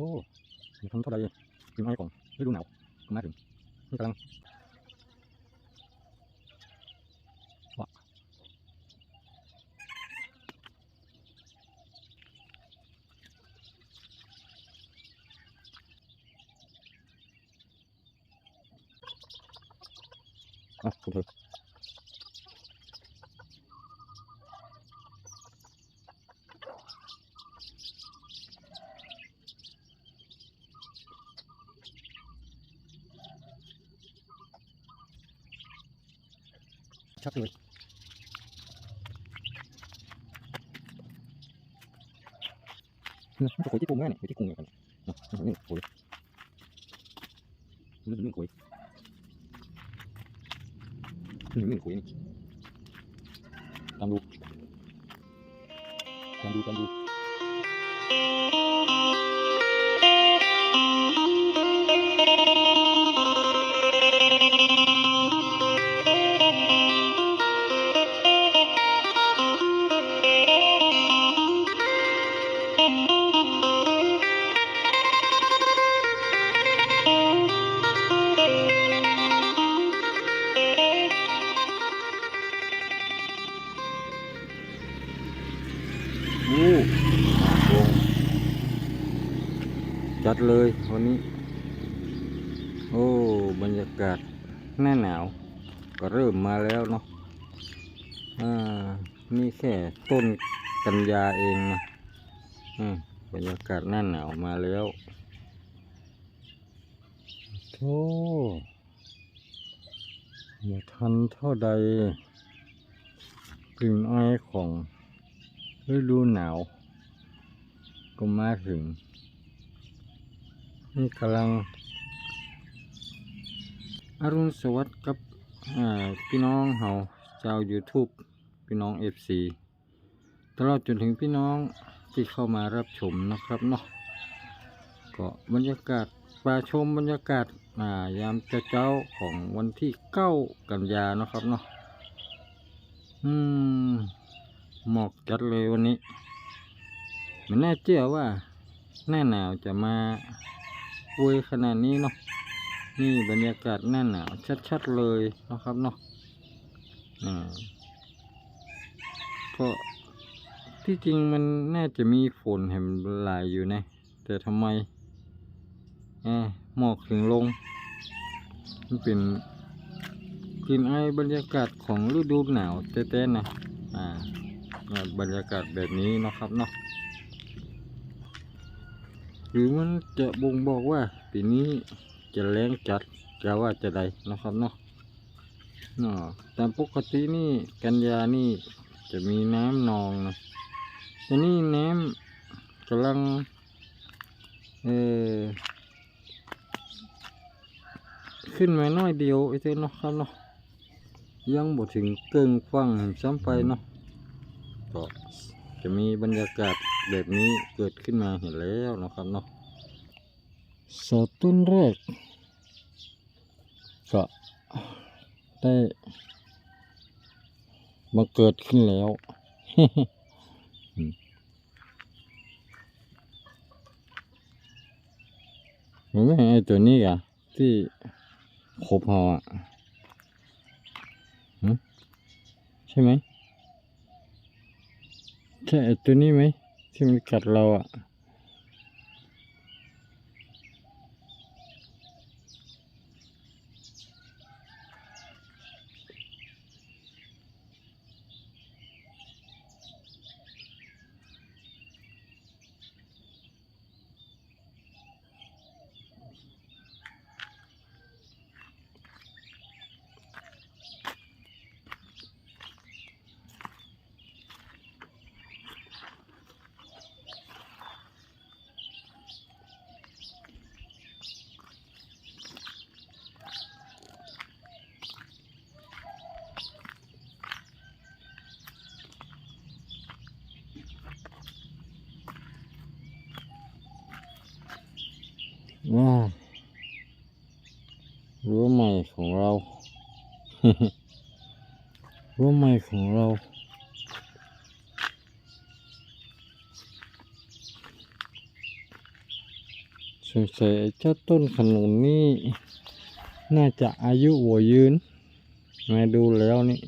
อ้มีทำเท่าไร่ถึงไอ้ของฤดูหนาวก็มาถึงนี่กำลังว้าอะคุณเถอ เนี่ยมันขุยที่กุ้งแม่เนี่ยคุยที่กุ้งเนี่ยกันนะนี่คุยนี่นี่คุยนี่นี่คุยนี่ตามดูตามดูตามดู อ้โหจัดเลยวันนี้ โอ้ บรรยากาศหน้าหนาว ก็เริ่มมาแล้วเนาะอ่านี่แค่ต้นกันยาเองนะอืมบรรยากาศหน้าหนาวมาแล้วโธ่อย่าทันเท่าใดกลิ่นไอายของ ฤดูหนาว ก็มาถึง นี่กำลัง อรุณสวัสดิ์กับพี่น้องเฮาชาว YouTube พี่น้อง FC ตลอดจนถึงพี่น้องที่เข้ามารับชมนะครับเนาะก็บรรยากาศปลาชมบรรยากาศายามเจ้าของวันที่เก้ากันยานะครับเนาะอืม หมอกจัดเลยวันนี้ม่น่าเชื่อว่าหน้าหนาวจะมาอวยขนาดนี้เนาะนี่บรรยากาศหน้าหนาวชัดๆเลยนะครับเนาะอ่าก็ที่จริงมันน่าจะมีฝนเห็นหลายอยู่นะ แต่ทำไมแอบหมอกถึงลง มันเป็นกลิ่นไอบรรยากาศของฤดูหนาวแต้ๆนะ อ่า บรรยากาศแบบนี้นะครับเนาะหรือมันจะบ่งบอกว่าปีนี้จะแรงจัดจะว่าจะใดนะครับเนาะเนาะตามปกตินี่กันยานี่จะมีน้ำนองนะแต่นี่น้ำกำลังเออขึ้นมาน้อยเดียวไอ้เจ้าเนาะครับเนาะยังบ่ถึงเกิงฟังซ้ำไปเนาะ ก็จะมีบรรยากาศแบบนี้เกิดขึ้นมาเห็นแล้วนะครับเนาะเสาต้นแรก ก็ได้มาเกิดขึ้นแล้วอืมเห็นไหมไอตัวนี้อะที่ขบหออะใช่ไหม ใช่ตัวนี้ไหมที่มันกัดเราอะาวรั้วใหม่ของเรา รั้วใหม่ของเรา สงสัยเจ้าต้นขนุนนี่ น่าจะอายุหัวยืน มาดูแล้วนี่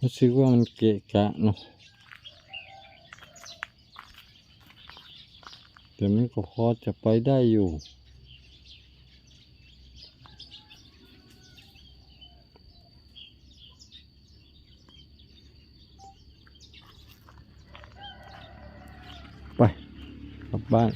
รู้สึกว่ามันเกะกะเนาะ แต่มันก็พอจะไปได้อยู่ ไปกลับบ้าน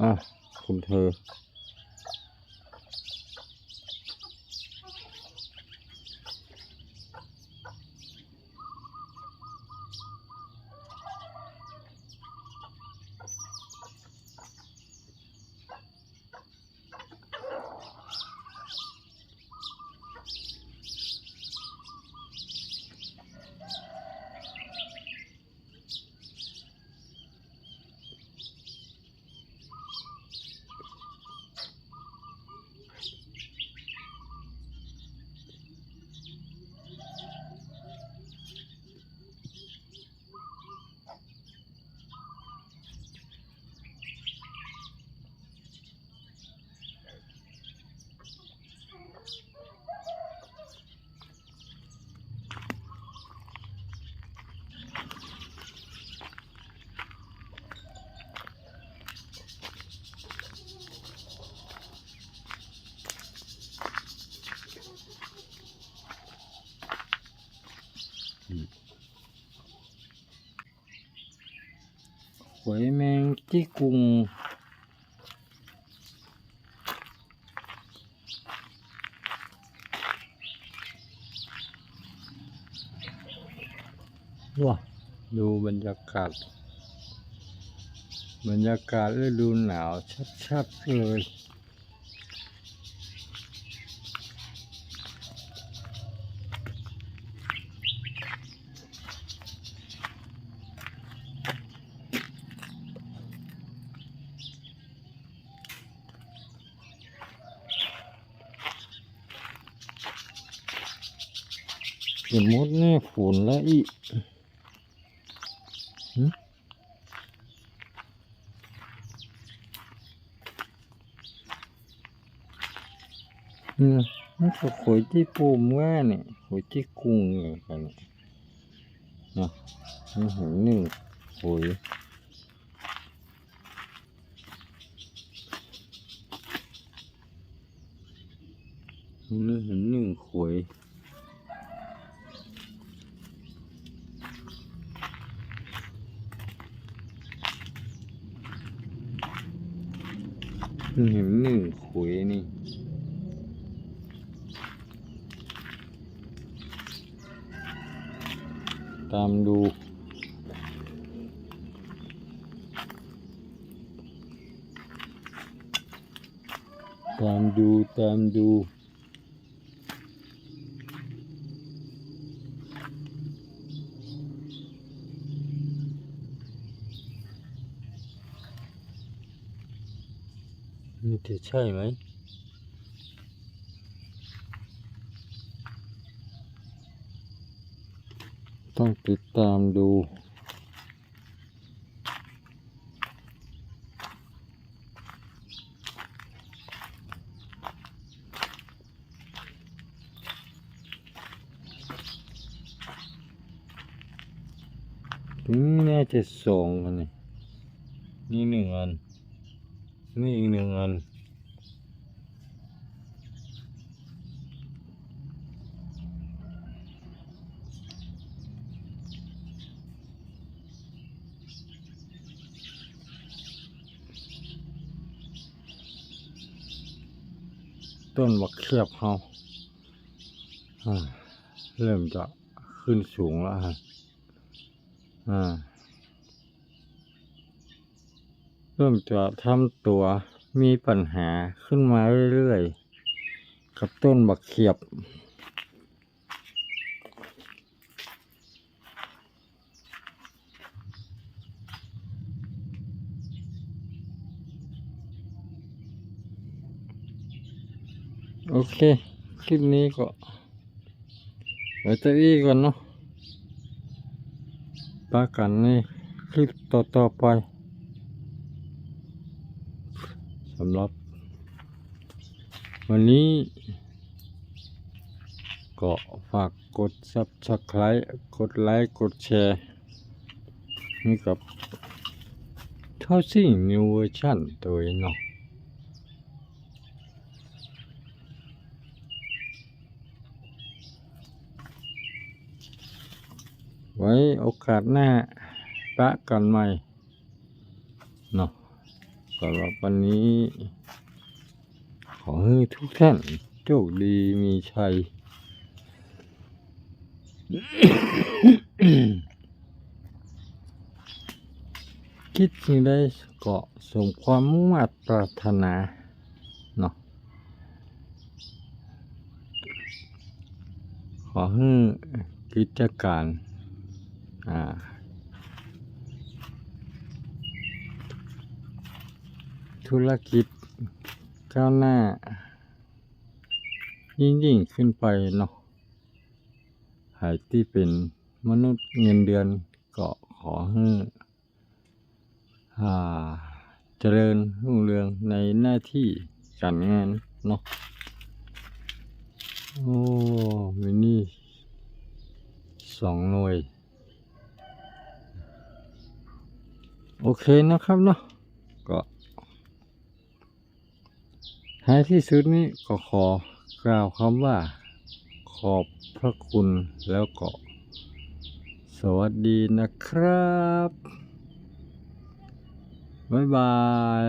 อะคุณเธอ หวย ที่กรุงว้าดูบรรยากาศ บรรยากาศฤดูหนาวชัดๆเลย สมมติแน่ฝนแล้วอีกหึเนี่ยมันก็ขอยที่ปูมว่าเนี่ยขอยที่กุ้งเนี่ยกันเนี่เนาะนเห็นหนึ่งขอยมันเห็นหนึ่งขอย เห็นหนึ่งขุยนี่ ตามดูตามดูตามดู จะใช่ไหมต้องติดตามดู ถึงน่าจะสองอันนี่นี่หนึ่งอัน นี่อีกหนึ่งอัน ต้นบักเขียบเขาอ่าเริ่มจะขึ้นสูงแล้วฮะเริ่มจะทำตัวมีปัญหาขึ้นมาเรื่อยๆ กับต้นบักเขียบ โอเค คลิปนี้ก็ไว้ตัวอีก่อนเนาะปากันในคลิปต่อๆไปสำหรับ วันนี้ก็ฝากกด subscribe กดไลค์กดแชร์ให้กับเท่าสิ่ง New Version ตัวเนาะ ไว้โอกาสหน้าปะกันใหม่เนาะสำหรับวันนี้ ขอให้ทุกท่านโชคดีมีชัย คิดสิ่งใดก็สมความมุ่งมั่นปรารถนาเนาะขอให้กิจการ อ่าธุรกิจก้าวหน้า ยิ่งยิ่งขึ้นไปเนาะหายที่เป็นมนุษย์เงินเดือนก็ขอให้อ่าเจริญรุ่งเรืองในหน้าที่การงานเนาะโอ้มินี่สองหน่วย โอเคนะครับเนาะก็ท้ายที่สุดนี้ก็ขอกล่าวคำว่า ขอบพระคุณแล้วก็สวัสดีนะครับ บ๊ายบาย